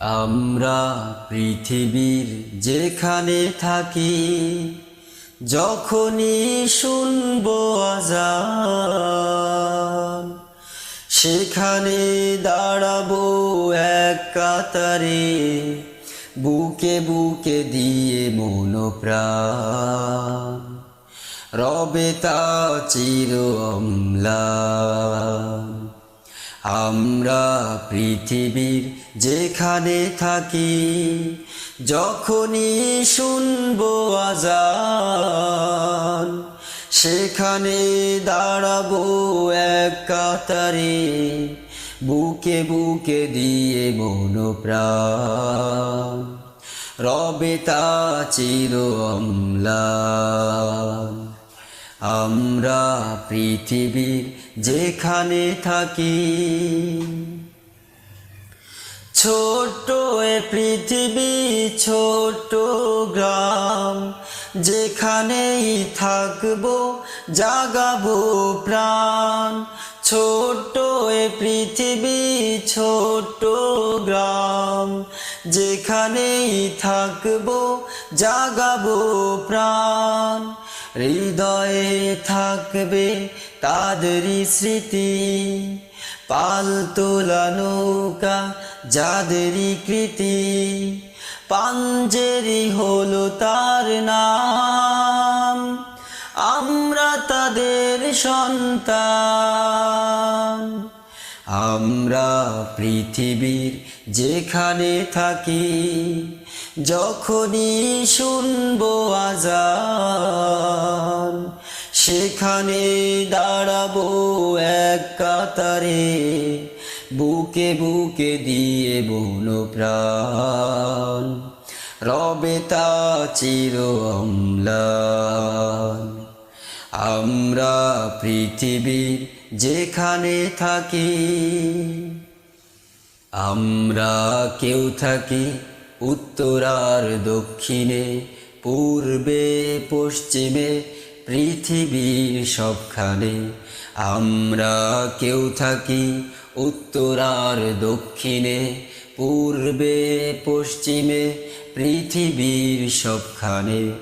আমরা পৃথিবীর যেখানে থাকি, যখনই শুনব আজান, সেখানে দাঁড়াবো এক কাতারে, বুকে বুকে দিয়ে মন প্রাণ। রবে তা চির অম্লান। আমরা পৃথিবীর যেখানে থাকি, যখনই শুনব আজান, সেখানে দাঁড়াবো এক কাতারে, বুকে বুকে দিয়ে মন প্রাণ রবে তা চির অম্লান। আমরা পৃথিবীর যেখানে থাকি। ছোট্ট এ পৃথিবী, ছোট্ট গ্রাম, যেখানেই থাকব, জাগাবো প্রাণ। ছোট এ পৃথিবী, ছোট্ট গ্রাম, যেখানেই থাকব, জাগাবো প্রাণ। হৃদয়ে থাকবে তাদেরই স্মৃতি। পাল তোলা নৌকা যাদেরই কৃতি। পাঞ্জেরি হলো তার নাম। আমরা তাদের সন্তান। আমরা পৃথিবীর যেখানে থাকি যখনই শুনব আজান, সেখানে দাঁড়াবো এক কাতারে, বুকে বুকে দিয়ে বন প্রাণ। রবে তা চির আমরা পৃথিবীর যেখানে থাকি, আমরা কেউ থাকি উত্তরার দক্ষিণে, পূর্বে, পশ্চিমে, পৃথিবীর সবখানে। আমরা কেউ থাকি উত্তরার দক্ষিণে, পূর্বে, পশ্চিমে, পৃথিবীর সবখানে।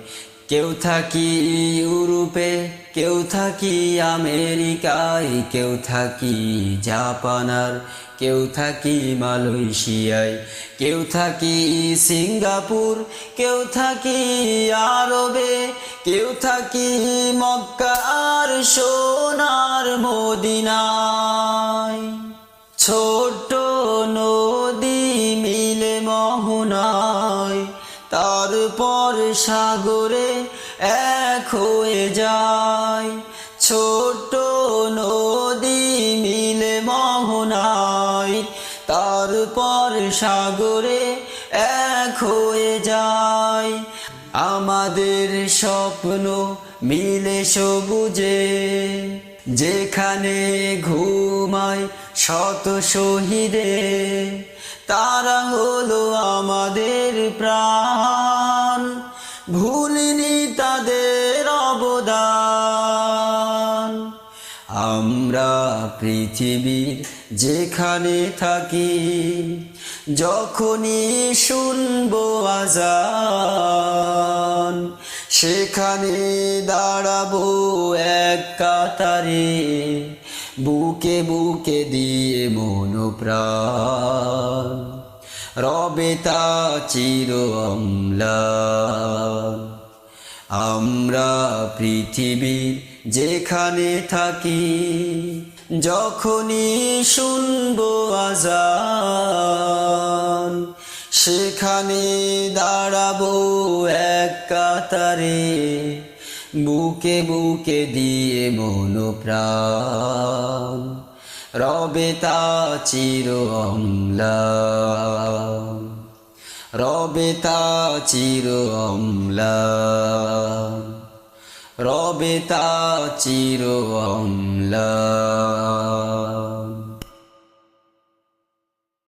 কেউ থাকি ইউরোপে, কেউ থাকি আমেরিকায়, কেউ থাকি জাপানার কেউ থাকি মালয়েশিয়ায়। কেউ থাকি সিঙ্গাপুর, কেউ থাকি আরবে, কেউ থাকি মক্কা আর সোনার মদিনায়। ছোট নদী তারপর সাগরে এক হয়ে যায়। ছোট নদী মিলে মোহনায়, তারপর সাগরে এক হয়ে যায়। আমাদের স্বপ্ন মিলে সবুজে, যেখানে ঘুমায় শত শহীদে, তারা হলো আমাদের প্রাণ। ভুলিনি তাদের অবদান। আমরা পৃথিবীর যেখানে থাকি, যখনই শুনব আজান, সেখানে দাঁড়াবো এক কাতারে, বুকে বুকে দিয়ে মন প্রাণ রবে তা চির আমরা পৃথিবীর যেখানে থাকি, যখনই শুনব আজান, সেখানে দাঁড়াবো এক কাতারে, বুকে বুকে দিয়ে মন প্রাণ রবে তা চির অম্লান রবে তা চির অম্লান রবে তা চির অম্লান